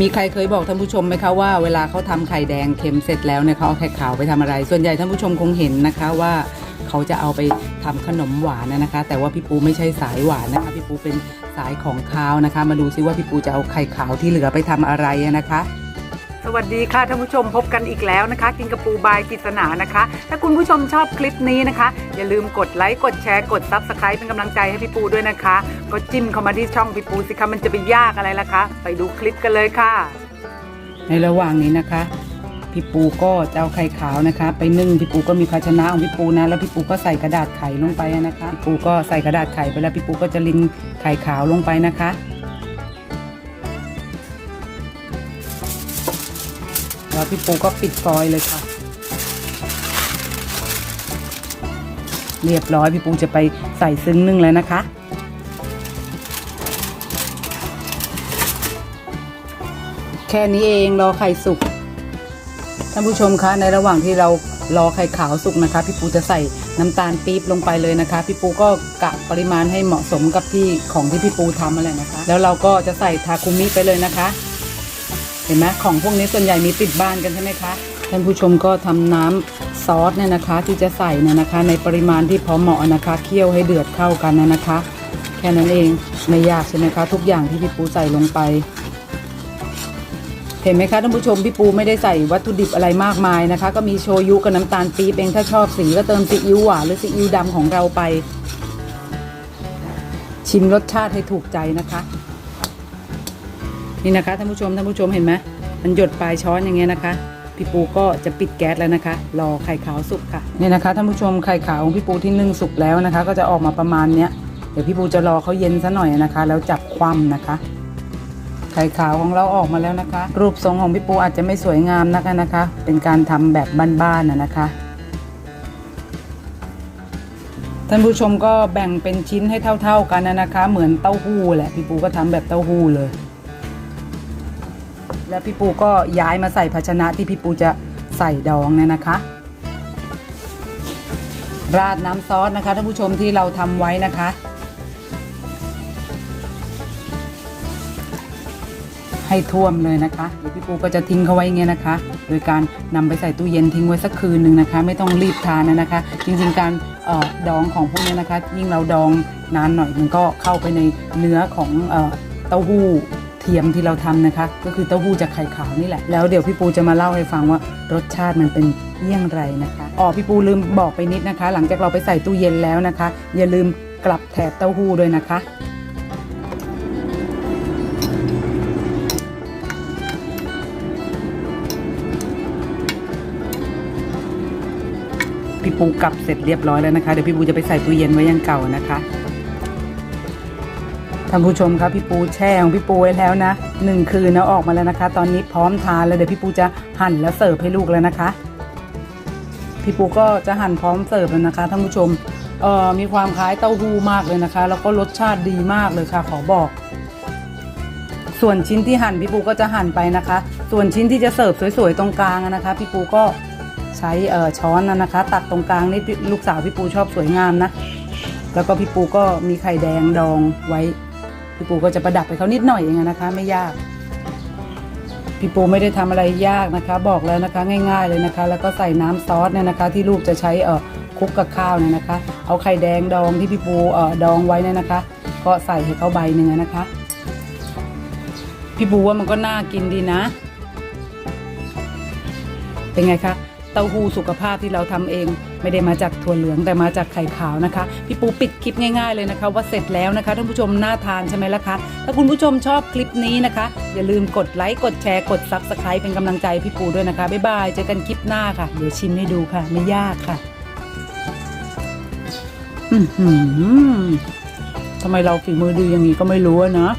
มีใครเคยบอกท่านผู้ชมไหมคะว่าเวลาเขาทำไข่แดงเค็มเสร็จแล้วเนี่ยเขาเอาไข่ขาวไปทำอะไร ส่วนใหญ่ท่านผู้ชมคงเห็นนะคะว่าเขาจะเอาไปทำขนมหวานนะคะ แต่ว่าพี่ปูไม่ใช่สายหวานนะคะ พี่ปูเป็นสายของคาวนะคะ มาดูซิว่าพี่ปูจะเอาไข่ขาวที่เหลือไปทำอะไรนะคะ วัสดีค่ะท่านผู้ชมพบกันอีกแล้วนะคะ กินกระปูบายกิษณานะคะ ถ้าคุณผู้ชมชอบคลิปนี้นะคะ อย่าลืมกดไลค์กดแชร์กดซับสไครป์เป็นกำลังใจให้พี่ปูด้วยนะคะ ก็จิ้มเข้ามาที่ช่องพี่ปูสิคะมันจะไปยากอะไรล่ะคะ ไปดูคลิปกันเลยค่ะ ในระหว่างนี้นะคะ พี่ปูก็จะเอาไข่ขาวนะคะ ไปนึ่งพี่ปูก็มีภาชนะของพี่ปูนะ แล้วพี่ปูก็ใส่กระดาษไข่ลงไปนะคะพี่ปูก็ใส่กระดาษไข่ไปแล้วพี่ปูก็จะลินไข่ขาวลงไปนะคะ แล้วพี่ปูก็ปิดฟอยเลยค่ะ เรียบร้อยพี่ปูจะไปใส่ซึ้งนึ่งแล้วนะคะ แค่นี้เองรอไข่สุกท่านผู้ชมคะในระหว่างที่เรารอไข่ขาวสุกนะคะ พี่ปูจะใส่น้ำตาลปี๊บลงไปเลยนะคะ พี่ปูก็กะปริมาณให้เหมาะสมกับที่ของที่พี่ปูทำอะไรนะคะ แล้วเราก็จะใส่ทาคุมิไปเลยนะคะ เห็นไหมของพวกนี้ส่วนใหญ่มีติดบ้านกันใช่ไหมคะท่านผู้ชมก็ทำน้ำซอสเนี่ยนะคะ ที่จะใส่เนี่ยนะคะ ในปริมาณที่พอเหมาะนะคะเคี่ยวให้เดือดเข้ากันนะนะคะ แค่นั้นเองไม่ยากใช่ไหมคะ ทุกอย่างที่พี่ปูใส่ลงไป เห็นไหมคะท่านผู้ชมพี่ปูไม่ได้ใส่วัตถุดิบอะไรมากมายนะคะ ก็มีโชยุกับน้ำตาลปี๊บเองถ้าชอบสีก็เติมซีอิ๊วหวานหรือซีอิ๊วดำของเราไป ชิมรสชาติให้ถูกใจนะคะ นี่นะคะท่านผู้ชมท่านผู้ชมเห็นไหมมันหยดปลายช้อนอย่างเงี้ยนะคะ พี่ปูก็จะปิดแก๊สแล้วนะคะ รอไข่ขาวสุกค่ะนี่นะคะท่านผู้ชมไข่ขาวของพี่ปูที่นึ่งสุกแล้วนะคะ ก็จะออกมาประมาณเนี้ยเดี๋ยวพี่ปูจะรอเขาเย็นซะหน่อยนะคะ แล้วจับคว่ำนะคะ ไข่ขาวของเราออกมาแล้วนะคะ รูปทรงของพี่ปูอาจจะไม่สวยงามนะคะนะคะ เป็นการทำแบบบ้านๆนะนะคะท่านผู้ชมก็แบ่งเป็นชิ้นให้เท่า ๆกันนะนะคะ เหมือนเต้าหู้แหละพี่ปูก็ทำแบบเต้าหู้เลย แล้วพี่ปูก็ย้ายมาใส่ภาชนะที่พี่ปูจะใส่ดองเนี่ยนะคะ ราดน้ำซอสนะคะท่านผู้ชมที่เราทำไว้นะคะ ให้ท่วมเลยนะคะเดี๋ยวพี่ปูก็จะทิ้งเขาไว้เงี้ยนะคะ โดยการนำไปใส่ตู้เย็นทิ้งไว้สักคืนหนึ่งนะคะ ไม่ต้องรีบทานนะคะ จริงๆการออดองของพวกนี้นะคะ ยิ่งเราดองนานหน่อยมันก็เข้าไปในเนื้อของเออเต้าหู้ เทียมที่เราทำนะคะ ก็คือเต้าหู้จากไข่ขาวนี่แหละ แล้วเดี๋ยวพี่ปูจะมาเล่าให้ฟังว่ารสชาติมันเป็นเยี่ยงไรนะคะอ๋อพี่ปูลืมบอกไปนิดนะคะ หลังจากเราไปใส่ตู้เย็นแล้วนะคะ อย่าลืมกลับแถบเต้าหู้ด้วยนะคะพี่ปูกลับเสร็จเรียบร้อยแล้วนะคะ เดี๋ยวพี่ปูจะไปใส่ตู้เย็นไว้ยังเก่านะคะ ท่านผู้ชมครับพี่ปูแช่ของพี่ปูไว้แล้วนะหนึ่งคืนแล้วออกมาแล้วนะคะ ตอนนี้พร้อมทานแล้วเดี๋ยวพี่ปูจะหั่นแล้วเสิร์ฟให้ลูกแล้วนะคะ พี่ปูก็จะหั่นพร้อมเสิร์ฟแล้วนะคะท่านผู้ชมเอ่อมีความคล้ายเต้าหู้มากเลยนะคะ แล้วก็รสชาติดีมากเลยค่ะ ขอบอก ส่วนชิ้นที่หั่นพี่ปูก็จะหั่นไปนะคะ ส่วนชิ้นที่จะเสิร์ฟสวยๆตรงกลางนะคะ พี่ปูก็ใช้เอ่อช้อนนะนะคะ ตักตรงกลางนี่ลูกสาวพี่ปูชอบสวยงามนะแล้วก็พี่ปูก็มีไข่แดงดองไว้ พี่ปูก็จะประดับไปเขานิดหน่อยอย่างเองนะคะ ไม่ยากพี่ปูไม่ได้ทำอะไรยากนะคะ บอกแล้วนะคะง่าย ๆเลยนะคะ แล้วก็ใส่น้ำซอสเนี่ยนะคะ ที่ลูกจะใช้เอ่อคลุกกับข้าวเนี่ยนะคะ เอาไข่แดงดองที่พี่ปูเอ่อดองไว้เนี่ยนะคะ ก็ใส่ให้เขาใบหนึ่งนะคะ พี่ปูว่ามันก็น่ากินดีนะ เป็นไงคะ ต้าหู้สุขภาพที่เราทำเอง ไม่ได้มาจากถั่วเหลืองแต่มาจากไข่ขาวนะคะพี่ปูปิดคลิปง่ายๆเลยนะคะ ว่าเสร็จแล้วนะคะท่านผู้ชมน่าทานใช่ไหมล่ะคะถ้าคุณผู้ชมชอบคลิปนี้นะคะ อย่าลืมกดไลค์กดแชร์กดซับสไครป์เป็นกำลังใจพี่ปูด้วยนะคะบ๊ายบายเจอกันคลิปหน้าค่ะเดี๋ยวชิมให้ดูค่ะ ไม่ยากค่ะทำไมเราฝีมือดีอย่างนี้ก็ไม่รู้นะ